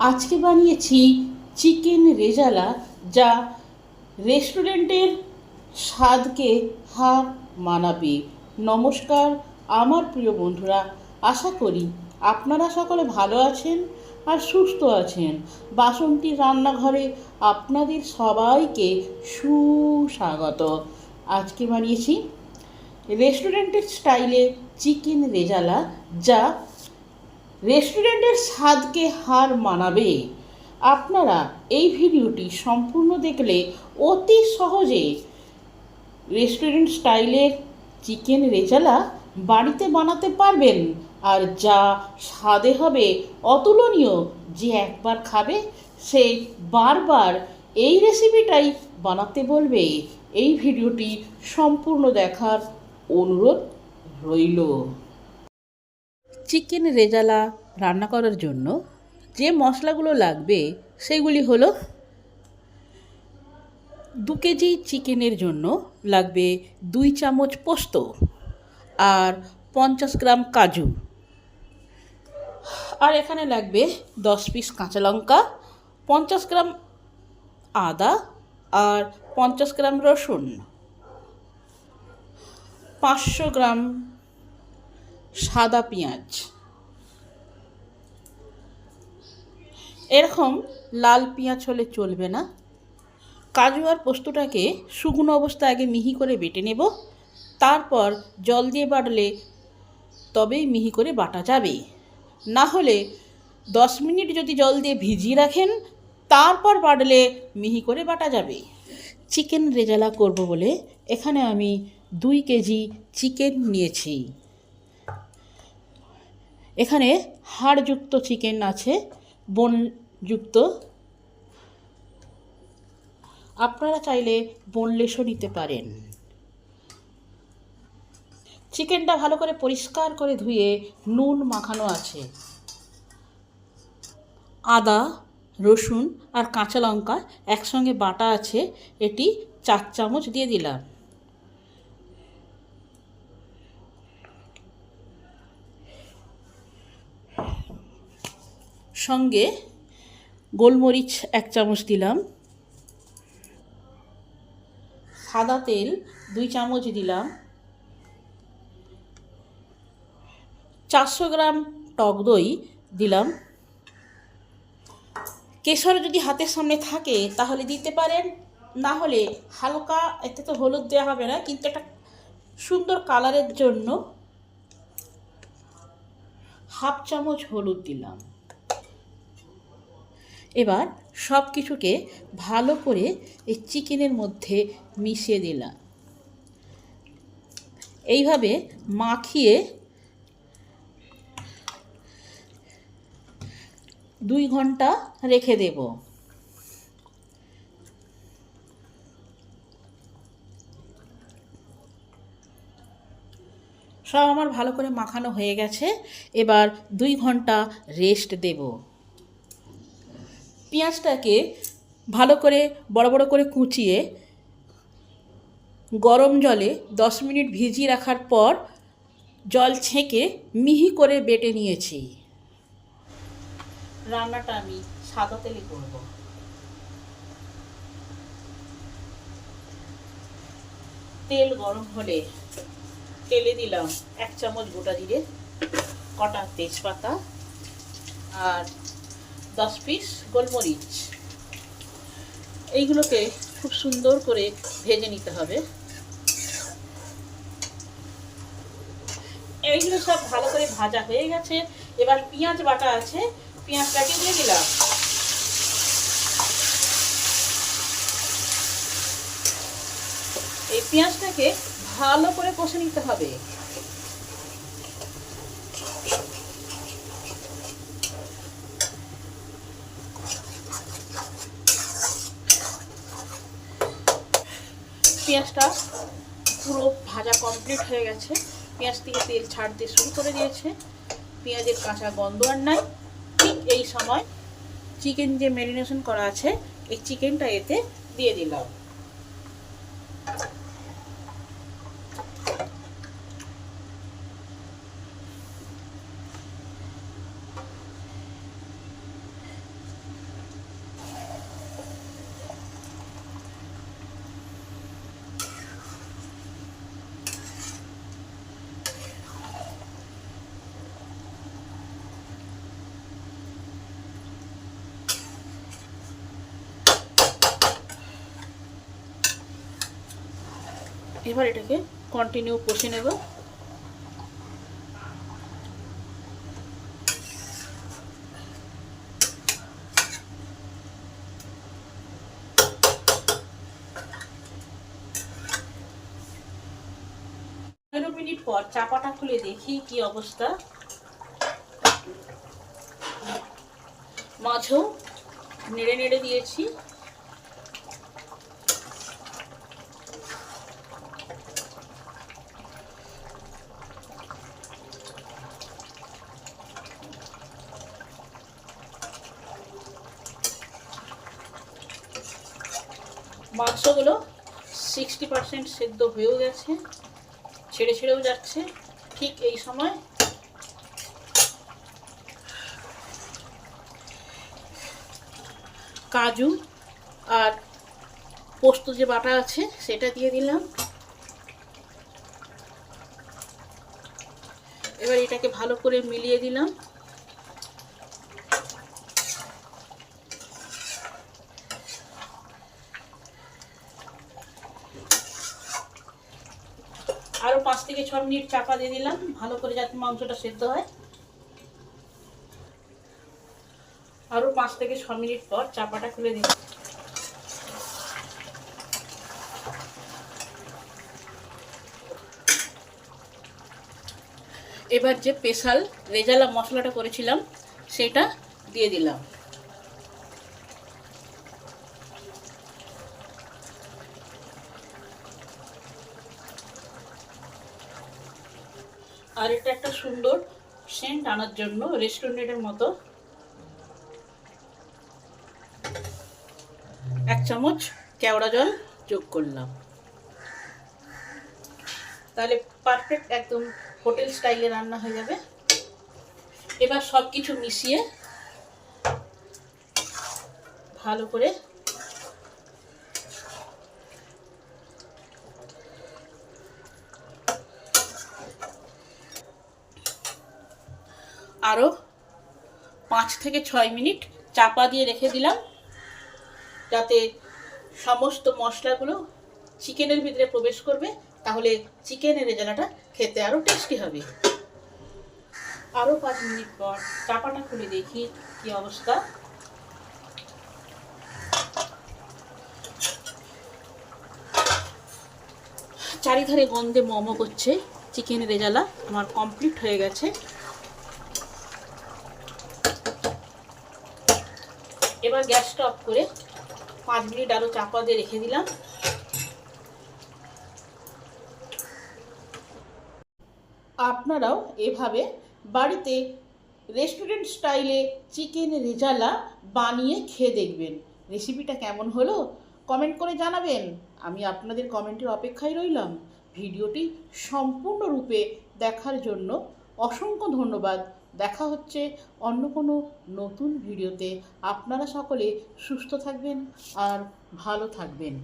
আজকে বানিয়েছি চিকেন রেজালা যা রেস্টুরেন্টের স্বাদকে হার মানাবে। নমস্কার, আমার প্রিয় বন্ধুরা, আশা করি আপনারা সকলে ভালো আছেন আর সুস্থ আছেন। বাসন্তী রান্নাঘরে আপনাদের সবাইকে সুস্বাগত। আজকে বানিয়েছি রেস্টুরেন্টের স্টাইলে চিকেন রেজালা যা রেস্টুরেন্টের স্বাদকে হার মানাবে। আপনারা এই ভিডিওটি সম্পূর্ণ দেখলে অতি সহজে রেস্টুরেন্ট স্টাইলের চিকেন রেজালা বাড়িতে বানাতে পারবেন। আর যা স্বাদে হবে অতুলনীয় যে একবার খাবে, সে বারবার এই রেসিপিটাই বানাতে বলবে। এই ভিডিওটি সম্পূর্ণ দেখার অনুরোধ রইল। চিকেন রেজালা রান্না করার জন্য যে মশলাগুলো লাগবে সেগুলি হলো দু কেজি চিকেনের জন্য লাগবে দুই চামচ পোস্ত আর পঞ্চাশ গ্রাম কাজু। আর এখানে লাগবে দশ পিস কাঁচা লঙ্কা, পঞ্চাশ গ্রাম আদা আর পঞ্চাশ গ্রাম রসুন, পাঁচশো গ্রাম সাদা পেঁয়াজ। এরকম লাল পেঁয়াজ হলে চলবে না। কাজু আর পোস্তটাকে শুকনো অবস্থায় আগে মিহি করে বেটে নেব। তারপর জল দিয়ে বাটলে তবেই মিহি করে বাটা যাবে। না হলে দশ মিনিট যদি জল দিয়ে ভিজিয়ে রাখেন, তারপর বাটলে মিহি করে বাটা যাবে। চিকেন রেজালা করব বলে এখানে আমি দুই কেজি চিকেন নিয়েছি। এখানে হাড়যুক্ত চিকেন আছে, বনযুক্ত। আপনারা চাইলে বোনলেসও নিতে পারেন। চিকেনটা ভালো করে পরিষ্কার করে ধুয়ে নুন মাখানো আছে। আদা, রসুন আর কাঁচা লঙ্কা একসঙ্গে বাটা আছে, এটি চার চামচ দিয়ে দিলাম। সঙ্গে গোলমরিচ এক চামচ দিলাম। সাদা তেল দুই চামচ দিলাম। চারশো গ্রাম টক দই দিলাম। কেশর যদি হাতের সামনে থাকে তাহলে দিতে পারেন। না হলে হালকা, এতে তো হলুদ দেওয়া হবে না, কিন্তু একটা সুন্দর কালারের জন্য হাফ চামচ হলুদ দিলাম। এবার সব কিছুকে ভালো করে এই চিকেনের মধ্যে মিশিয়ে দিলাম। এইভাবে মাখিয়ে দুই ঘণ্টা রেখে দেব। সব আমার ভালো করে মাখানো হয়ে গেছে। এবার দুই ঘণ্টা রেস্ট দেব। পেঁয়াজটাকে ভালো করে, বড় বড় করে কুচিয়ে গরম জলে দশ মিনিট ভিজিয়ে রাখার পর জল ছেঁকে মিহি করে বেটে নিয়েছি। রান্নাটা আমি সাদা তেলে করব। তেল গরম হলে তেলে দিলাম এক চামচ গোটা জিরে, কটা তেজপাতা আর দশ পিস গোলমরিচ। এইগুলোকে খুব সুন্দর করে ভেজে নিতে হবে। এইগুলো সব ভালো করে ভাজা হয়ে গেছে। এবার পেঁয়াজ বাটা আছে। পেঁয়াজটাকে দিয়ে দিলাম এই পেঁয়াজটাকে ভালো করে কষে নিতে হবে। পেঁয়াজটা পুরো ভাজা কমপ্লিট হয়ে গেছে। পেঁয়াজ থেকে তেল ছাড়তে শুরু করে দিয়েছে। পেঁয়াজের কাঁচা গন্ধ আর নাই। ঠিক এই সময় চিকেন যে ম্যারিনেশন করা আছে, এই চিকেনটা এতে দিয়ে দিলাম। এবার এটাকে কন্টিনিউ কষে নেব। পনেরো মিনিট পর চাপাটা খুলে দেখি কি অবস্থা। মাছও নেড়ে নেড়ে দিয়েছি। মাংসগুলো সিক্সটি পার্সেন্ট সেদ্ধ হয়েও গেছে, ছেড়ে ছেড়েও যাচ্ছে। ঠিক এই সময় কাজু আর পোস্ত যে বাটা আছে, সেটা দিয়ে দিলাম। এবার এটাকে ভালো করে মিলিয়ে দিলাম। আরও পাঁচ থেকে ছ মিনিট চাপা দিয়ে দিলাম। ভালো করে যাতে মাংসটা সেদ্ধ হয়। আরও পাঁচ থেকে ছ মিনিট পর চাপাটা খুলে দিলাম। এবার যে স্পেশাল রেজালা মশলাটা করেছিলাম, সেটা দিয়ে দিলাম। আর এটা একটা সুন্দর সেন্ট আনার জন্য রেস্টুরেন্টের মতো। এক চামচ কেওড়া জল যোগ করলাম। তাহলে পারফেক্ট একদম হোটেল স্টাইলে রান্না হয়ে যাবে। এবার সব কিছু মিশিয়ে ভালো করে আরও পাঁচ থেকে ছয় মিনিট চাপা দিয়ে রেখে দিলাম, যাতে সমস্ত মশলাগুলো চিকেনের ভিতরে প্রবেশ করবে, তাহলে চিকেনের রেজালাটা খেতে আরও টেস্টি হবে। আরও পাঁচ মিনিট পর চাপাটা খুলে দেখি কি অবস্থা। চারিধারে গন্ধে মোমো করছে চিকেন রেজালা আমার কমপ্লিট হয়ে গেছে। এবার গ্যাসটা অফ করে পাঁচ মিনিট আরও চাপা দিয়ে রেখে দিলাম। আপনারাও এভাবে বাড়িতে রেস্টুরেন্ট স্টাইলে চিকেন রেজালা বানিয়ে খেয়ে দেখবেন। রেসিপিটা কেমন হলো কমেন্ট করে জানাবেন। আমি আপনাদের কমেন্টের অপেক্ষায় রইলাম। ভিডিওটি সম্পূর্ণরূপে দেখার জন্য অসংখ্য ধন্যবাদ। দেখা হচ্ছে অন্য কোনো নতুন ভিডিওতে। আপনারা সকলে সুস্থ থাকবেন আর ভালো থাকবেন।